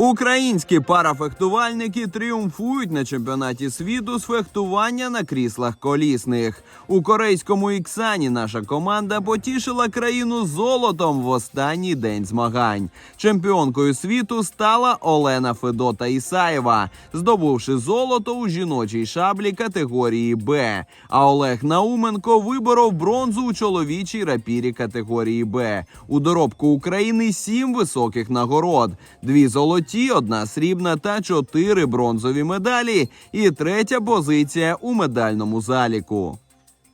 Українські парафехтувальники тріумфують на чемпіонаті світу з фехтування на кріслах колісних. У корейському Іксані наша команда потішила країну золотом в останній день змагань. Чемпіонкою світу стала Олена Федота Ісаєва, здобувши золото у жіночій шаблі категорії Б. А Олег Науменко виборов бронзу у чоловічій рапірі категорії Б. У доробку України сім високих нагород: дві золоті, одна срібна та чотири бронзові медалі. І третя позиція у медальному заліку.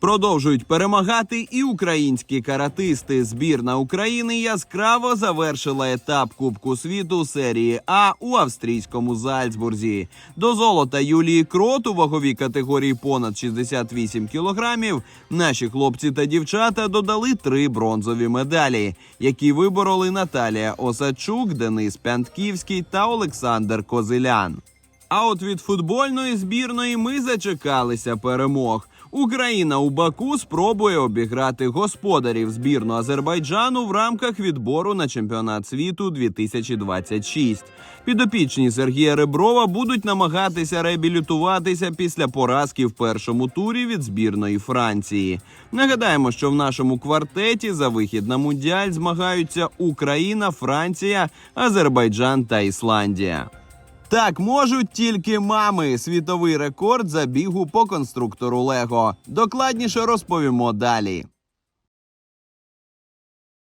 Продовжують перемагати і українські каратисти. Збірна України яскраво завершила етап Кубку світу серії А у австрійському Зальцбурзі. До золота Юлії Крот у ваговій категорії понад 68 кілограмів. Наші хлопці та дівчата додали три бронзові медалі, які вибороли Наталія Осадчук, Денис Пянтківський та Олександр Козилян. А от від футбольної збірної ми зачекалися перемог. Україна у Баку спробує обіграти господарів збірну Азербайджану в рамках відбору на чемпіонат світу 2026. Підопічні Сергія Реброва будуть намагатися реабілітуватися після поразки в першому турі від збірної Франції. Нагадаємо, що в нашому квартеті за вихід на мундіаль змагаються Україна, Франція, Азербайджан та Ісландія. Так можуть тільки мами. Світовий рекорд забігу по конструктору Лего. Докладніше розповімо далі.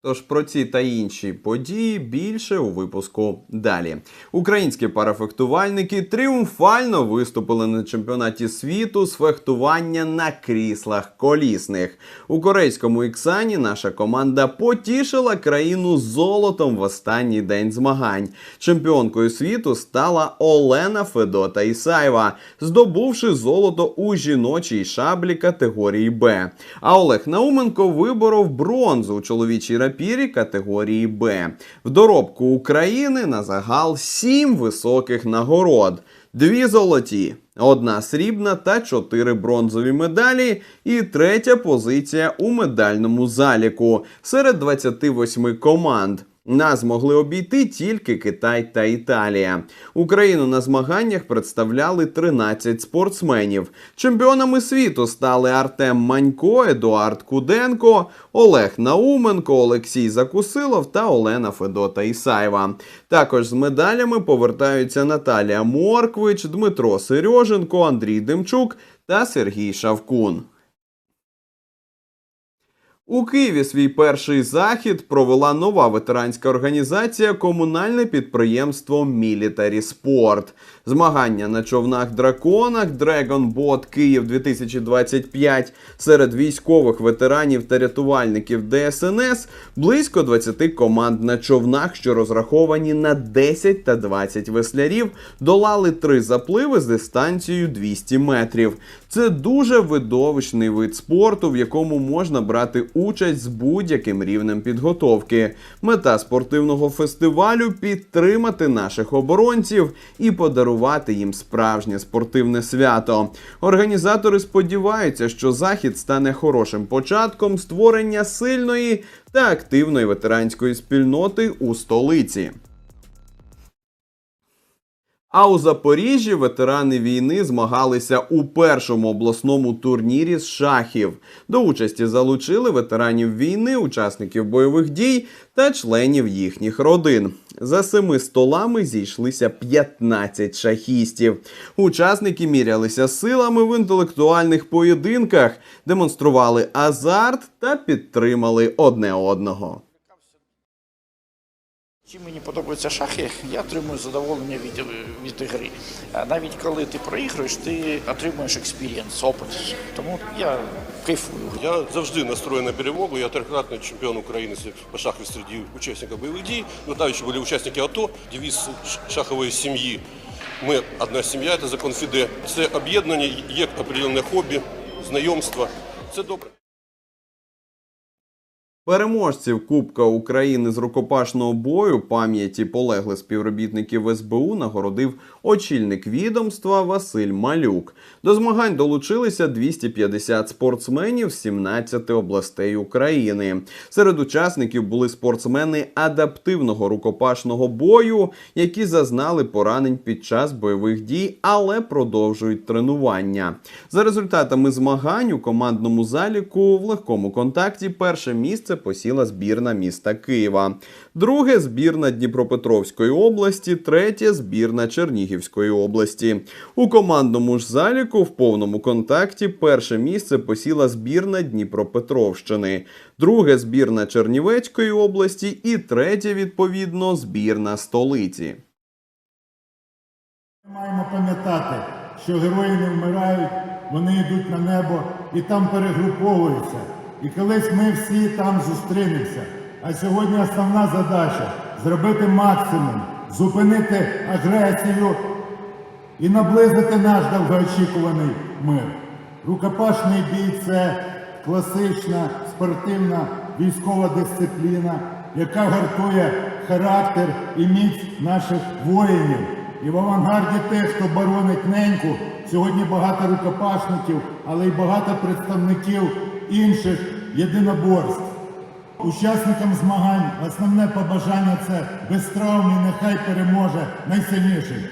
Тож про ці та інші події більше у випуску далі. Українські парафехтувальники тріумфально виступили на чемпіонаті світу з фехтування на кріслах колісних. У корейському Іксані наша команда потішила країну золотом в останній день змагань. Чемпіонкою світу стала Олена Федота Ісаєва, здобувши золото у жіночій шаблі категорії Б. А Олег Науменко виборов бронзу у чоловічій рапірі категорії Б. В доробку України на загал сім високих нагород. Дві золоті, одна срібна та чотири бронзові медалі, і третя позиція у медальному заліку серед 28 команд. Нас змогли обійти тільки Китай та Італія. Україну на змаганнях представляли 13 спортсменів. Чемпіонами світу стали Артем Манько, Едуард Куденко, Олег Науменко, Олексій Закусилов та Олена Федота Ісаєва. Також з медалями повертаються Наталія Морквич, Дмитро Сереженко, Андрій Демчук та Сергій Шавкун. У Києві свій перший захід провела нова ветеранська організація комунальне підприємство Мілітарі Спорт. Змагання на човнах драконах Boat Київ 2025 серед військових ветеранів та рятувальників ДСНС близько 20 команд на човнах, що розраховані на 10 та 20 веслярів, долали три запливи з дистанцією 200 метрів. Це дуже видовищний вид спорту, в якому можна брати участь з будь-яким рівнем підготовки. Мета спортивного фестивалю підтримати наших оборонців і подарувати їм справжнє спортивне свято. Організатори сподіваються, що захід стане хорошим початком створення сильної та активної ветеранської спільноти у столиці. А у Запоріжжі ветерани війни змагалися у першому обласному турнірі з шахів. До участі залучили ветеранів війни, учасників бойових дій та членів їхніх родин. За семи столами зійшлися 15 шахістів. Учасники мірялися силами в інтелектуальних поєдинках, демонстрували азарт та підтримали одне одного. Чим мені подобаються шахи, я отримую задоволення від, від гри. А навіть коли ти проігруєш, ти отримуєш експірієнс, опит. Тому я кайфую. Я завжди настроєн на перемогу. Я трикратний чемпіон України по шаху серед учасників бойових дій. Ну, там ще були учасники АТО. Девіз шахової сім'ї. Ми одна сім'я, це закон ФІДЕ. Це об'єднання, є определенне хобі, знайомство. Це добре. Переможців Кубка України з рукопашного бою пам'яті полеглих співробітників СБУ нагородив очільник відомства Василь Малюк. До змагань долучилися 250 спортсменів з 17 областей України. Серед учасників були спортсмени адаптивного рукопашного бою, які зазнали поранень під час бойових дій, але продовжують тренування. За результатами змагань у командному заліку в легкому контакті перше місце посіла збірна міста Києва, друге збірна Дніпропетровської області, третє збірна Чернігівської області. У командному ж заліку в повному контакті перше місце посіла збірна Дніпропетровщини, друге збірна Чернівецької області і третє, відповідно, збірна столиці. Ми маємо пам'ятати, що герої не вмирають, вони йдуть на небо і там перегруповуються. І колись ми всі там зустрінемося. А сьогодні основна задача зробити максимум, зупинити агресію і наблизити наш довгоочікуваний мир. Рукопашний бій це класична спортивна військова дисципліна, яка гартує характер і міць наших воїнів. І в авангарді тих, хто боронить неньку, сьогодні багато рукопашників, але й багато представників інших єдиноборств. Учасникам змагань основне побажання це без травм і нехай переможе найсильніший.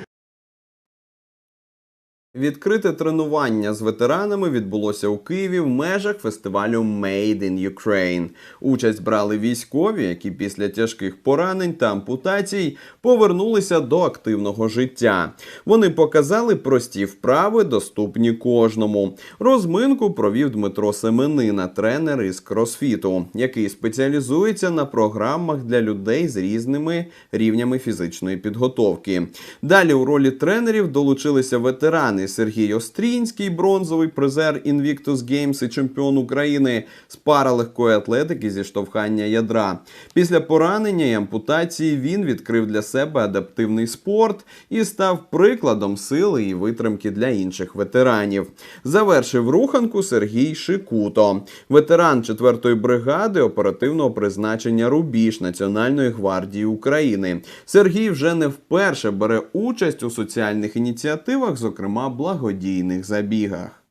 Відкрите тренування з ветеранами відбулося у Києві в межах фестивалю Made in Ukraine. Участь брали військові, які після тяжких поранень та ампутацій повернулися до активного життя. Вони показали прості вправи, доступні кожному. Розминку провів Дмитро Семенина, тренер із кросфіту, який спеціалізується на програмах для людей з різними рівнями фізичної підготовки. Далі у ролі тренерів долучилися ветерани Сергій Острінський, бронзовий призер Invictus Games і чемпіон України з паралегкої атлетики зі штовхання ядра. Після поранення і ампутації він відкрив для себе адаптивний спорт і став прикладом сили і витримки для інших ветеранів. Завершив руханку Сергій Шикуто, ветеран 4-ї бригади оперативного призначення Рубіж Національної гвардії України. Сергій вже не вперше бере участь у соціальних ініціативах, зокрема благодійних забігах.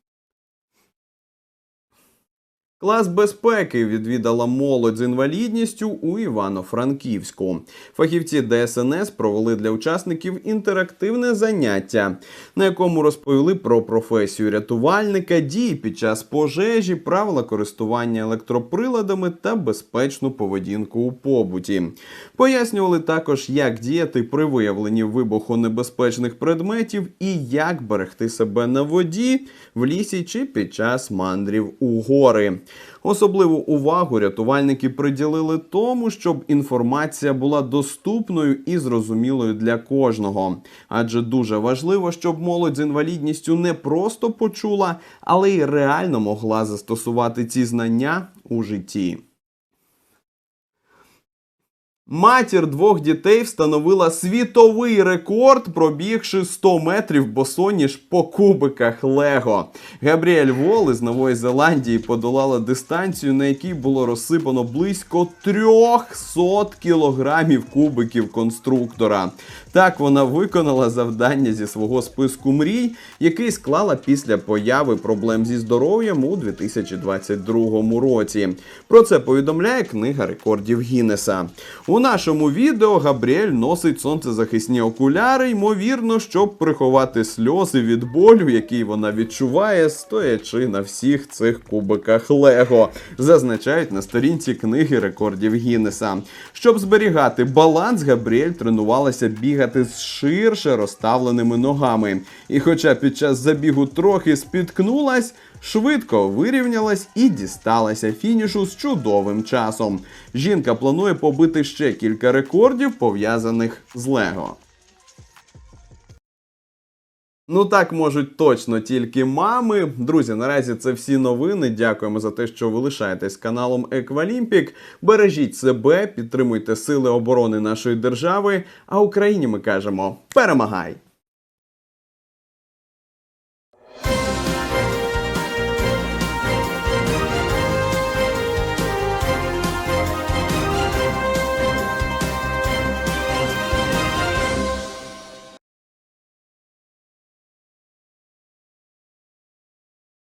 Клас безпеки відвідала молодь з інвалідністю у Івано-Франківську. Фахівці ДСНС провели для учасників інтерактивне заняття, на якому розповіли про професію рятувальника, дії під час пожежі, правила користування електроприладами та безпечну поведінку у побуті. Пояснювали також, як діяти при виявленні вибухонебезпечних предметів і як берегти себе на воді, в лісі чи під час мандрів у гори. Особливу увагу рятувальники приділили тому, щоб інформація була доступною і зрозумілою для кожного. Адже дуже важливо, щоб молодь з інвалідністю не просто почула, але й реально могла застосувати ці знання у житті. Матір двох дітей встановила світовий рекорд, пробігши 100 метрів босоніж по кубиках Лего. Габріель Вол із Нової Зеландії подолала дистанцію, на якій було розсипано близько 300 кілограмів кубиків конструктора. Так вона виконала завдання зі свого списку мрій, який склала після появи проблем зі здоров'ям у 2022 році. Про це повідомляє книга рекордів Гіннеса. У нашому відео Габріель носить сонцезахисні окуляри, ймовірно, щоб приховати сльози від болю, який вона відчуває, стоячи на всіх цих кубиках Лего, зазначають на сторінці книги рекордів Гіннеса. Щоб зберігати баланс, Габріель тренувалася бігати з ширше розставленими ногами. І хоча під час забігу трохи спіткнулась, швидко вирівнялась і дісталася фінішу з чудовим часом. Жінка планує побити ще кілька рекордів, пов'язаних з Лего. Ну так можуть точно тільки мами. Друзі, наразі це всі новини. Дякуємо за те, що ви лишаєтесь каналом Еквалімпік. Бережіть себе, підтримуйте сили оборони нашої держави. А Україні ми кажемо: перемагай!